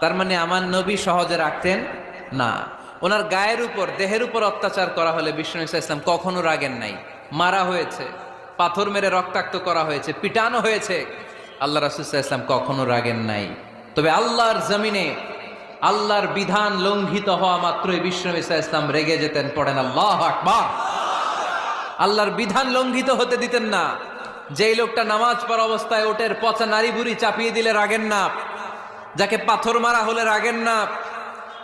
তার মানে আমার নবী সহজে রাখতেন না। ওনার গায়ের উপর, দেহের উপর অত্যাচার করা হলে বিষ্ণু ইসা ইসলাম কখনো রাগেন নাই। মারা হয়েছে, পাথর মেরে রক্তাক্ত করা হয়েছে, পিটানো হয়েছে। আল্লাহ রাসুসাহ ইসলাম কখনো রাগেন নাই। তবে আল্লাহর জমিনে, আল্লাহর বিধান লঙ্ঘিত হওয়া মাত্রই বিষ্ণু ইসা ইসলাম রেগে যেতেন, পড়েন আল্লাহ আকবার। আল্লাহর বিধান লঙ্ঘিত হতে দিতেন না। যেই লোকটা নামাজ পড়া অবস্থায় ওটের পচা নারী বুড়ি চাপিয়ে দিলে রাগেন না। যাকে পাথর মারা হলে রাগেন না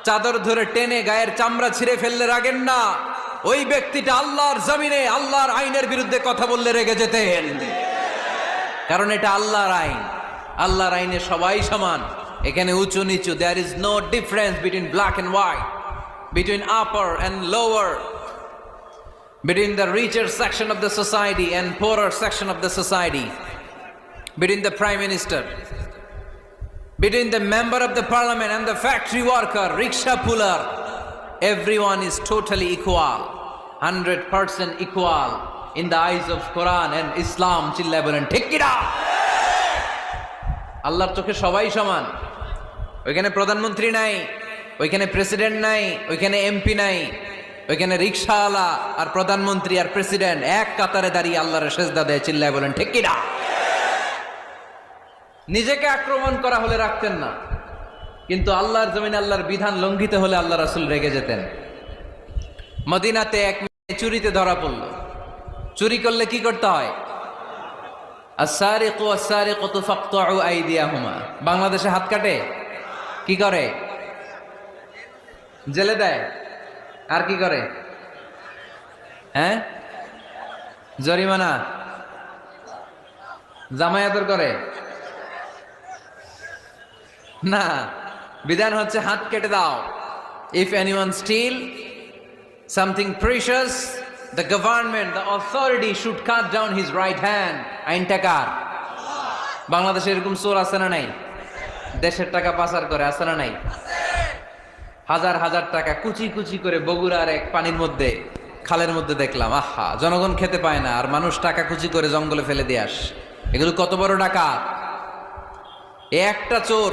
চাদর ধরে টেনে গায়ের চামড়া ছিঁড়ে ফেললে রাগেন না। ওই ব্যক্তিটা আল্লাহর জমিনে আল্লাহর আইনের বিরুদ্ধে কথা বললে রেগে যেতেন। কারণ এটা আল্লাহর আইন। আল্লাহর আইনে সবাই সমান। এখানে উঁচু নিচু there is no difference between black and white between upper and lower between the richer section of the society and poorer section of the society, between the prime minister, between the member of the parliament and the factory worker, rickshaw puller, everyone is totally equal, 100% equal in the eyes of Quran and Islam. চিল্লায় বলেন ঠিক কিনা আল্লাহর চোখে সবাই সমান ওইখানে প্রধানমন্ত্রী নাই ওইখানে প্রেসিডেন্ট নাই ওইখানে এমপি নাই ওইখানে রিক্সাওয়ালা আর প্রধানমন্ত্রী আর প্রেসিডেন্ট এক কাতারে দাঁড়িয়ে আল্লাহর সেজদা দেয় চিল্লায় বলেন ঠিক কিনা নিজেকে আক্রমণ করা হলে রাখতেন না। কিন্তু আল্লাহর জমিন আল্লাহর বিধান লঙ্ঘিত হলে আল্লাহ রাসুল রেগে যেতেন। মদিনাতে এক মেয়ে চুরিতে ধরা পড়ল। চুরি করলে কি করতে হয়? বাংলাদেশে হাত কাটে? কি করে? জেলে দেয়? আর কি করে? হ্যাঁ? জরিমানা? জামায়াতর করে? না, বিধান হচ্ছে হাত কেটে দাও। If anyone steal something precious the government the authority should cut down his right hand আইনটা কার বাংলাদেশে এরকম চোর আছে না নাই? দেশের টাকা পাচার করে আছে না নাই? হাজার হাজার টাকা কুচি কুচি করে বগুড়ার এক পানির মধ্যে, খালের মধ্যে দেখলাম, আহা, জনগণ খেতে পায় না, আর মানুষ টাকা কুচি করে জঙ্গলে ফেলে দিয়ে আস। এগুলো কত বড় এ একটা চোর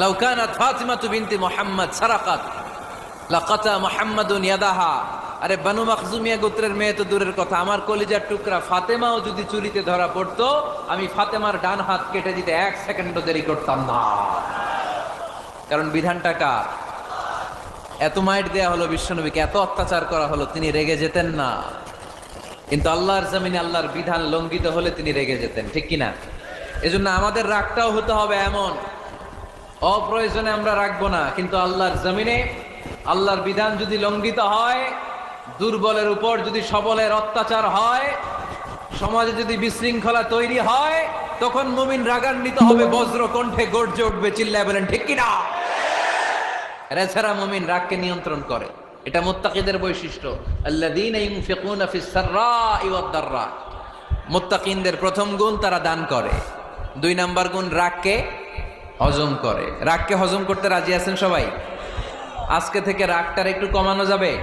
লাউ কানাত ফাতিমাতু বিনতি মুহাম্মদ সারাকাত। লাকাতা মুহাম্মাদুন ইয়াদাহা। আরে বানু মাখজুমিয়া গোত্রের মেয়ে তো দূরের কথা। আমার কলিজার টুকরা ফাতেমাও যদি চুরিতে ধরা পড়তো, আমি ফাতেমার ডান হাত কেটে দিতে এক সেকেন্ডও দেরি করতাম না। কারণ বিধানটা কার? এত মাইট দেয়া হলো বিশ্বনবীকে, এত অত্যাচার করা হলো, তিনি রেগে যেতেন না। কিন্তু আল্লাহর জমিনে আল্লাহর বিধান লঙ্ঘিত হলে তিনি রেগে যেতেন, ঠিক কিনা? এজন্য আমাদের রাগটাও হতে হবে এমন। অপ্রয়োজনে আমরা রাখব না, কিন্তু আল্লাহর জমিনে, আল্লাহর বিধান যদি লঙ্ঘিত হয়, দুর্বলের উপর যদি সবলের অত্যাচার হয়, সমাজে যদি বিশৃঙ্খলা তৈরি হয়, তখন মুমিন রাগান্বিত হবে, বজ্র কণ্ঠে গর্জে উঠবে, চিল্লায় বলেন, ঠিক কিনা? এছাড়া মুমিন রাগকে নিয়ন্ত্রণ করে। এটা মুত্তাকিদের বৈশিষ্ট্য। প্রথম গুণ তারা দান করে। দুই নাম্বার গুণ রাগকে হজম করে। রাগকে হজম করতে রাজি আছেন সবাই? আজকে থেকে রাগটার একটু কমানো যাবে?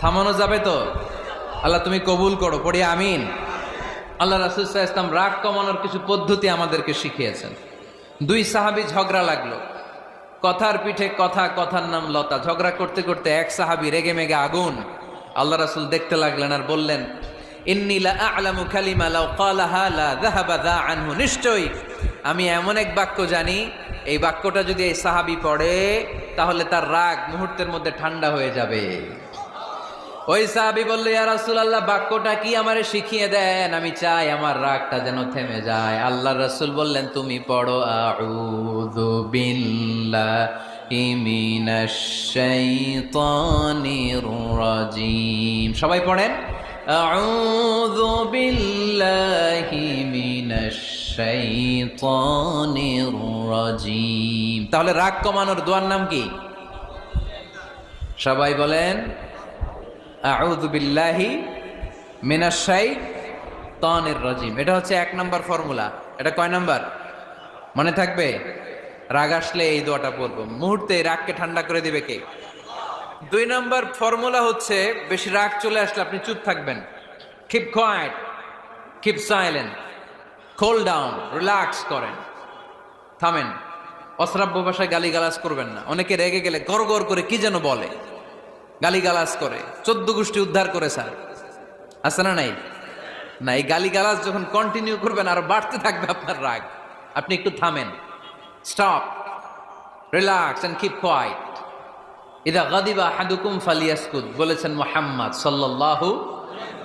থামানো যাবে তো? আল্লাহ তুমি কবুল করো, পড়ি আমিন। আল্লাহ রাসুল্লাহ ইসলাম রাগ কমানোর কিছু পদ্ধতি আমাদেরকে শিখিয়েছেন। দুই সাহাবি ঝগড়া লাগল। কথার পিঠে কথা, কথার নাম লতা। ঝগড়া করতে করতে এক সাহাবি রেগে মেগে আগুন। আল্লাহ রাসুল দেখতে লাগলেন আর বললেন আলামু লা আমি এমন এক বাক্য জানি, এই বাক্যটা যদি এই সাহাবি পড়ে, তাহলে তার রাগ মুহূর্তের মধ্যে ঠান্ডা হয়ে যাবে। ওই সাহাবি বলল, ইয়া রাসূলুল্লাহ, বাক্যটা কি আমারে শিখিয়ে দেন? আমি চাই আমার রাগটা যেন থেমে যায়। আল্লাহ রাসূল বললেন, তুমি পড়ো, আউযু বিল্লাহি সবাই পড়েন? আউযু বিল্লাহি মিনাশ الشيطان الرجيم তাহলে রাগ কমানোর দোয়ার নাম কি সবাই বলেন আউযু বিল্লাহি মিনাশ শাইতানির রাজিম এটা হচ্ছে এক নাম্বার ফর্মুলা এটা কয় নাম্বার মনে থাকবে রাগ আসলে এই দোয়াটা পড়বো মুহূর্তে এই রাগকে ঠান্ডা করে দিবে কে দুই নম্বর ফর্মুলা হচ্ছে, বেশি রাগ চলে আসলে আপনি চুপ থাকবেন। Keep quiet keep silent cool down relax করেন। থামেন। অশ্রাব্য ভাষায় গালিগালাজ করবেন না। অনেকে রেগে গেলে গড় গড় করে কি যেন বলে। গালিগালাজ করে। চোদ্দ গোষ্ঠী উদ্ধার করে, স্যার। আছে না নাই? না, এই গালিগালাজ যখন কন্টিনিউ করবেন, আর বাড়তে থাকবে আপনার রাগ। আপনি একটু থামেন। Stop relax and keep quiet ইদা গাদিবা হাদুকুম ফালিয়াসকুদ বলেছেন মোহাম্মদ সাল্লাল্লাহু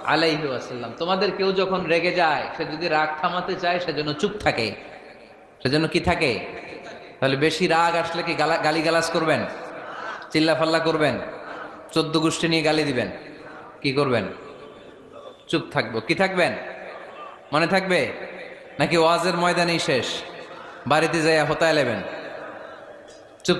আলাইহি ওয়াসাল্লাম। তোমাদের কেউ যখন রেগে যায়, সে যদি রাগ থামাতে চায় সেজন্য চুপ থাকে। সেজন্য কি থাকে? তাহলে বেশি রাগ আসলে কি গালা গালিগালাজ করবেন? চিল্লা ফাল্লা করবেন? চোদ্দ গোষ্ঠী নিয়ে গালি দিবেন? কি করবেন? চুপ থাকব। কি থাকবেন? মনে থাকবে? নাকি ওয়াজের ময়দানেই শেষ? বাড়িতে যাইয়া হতায় লেবেন চুপ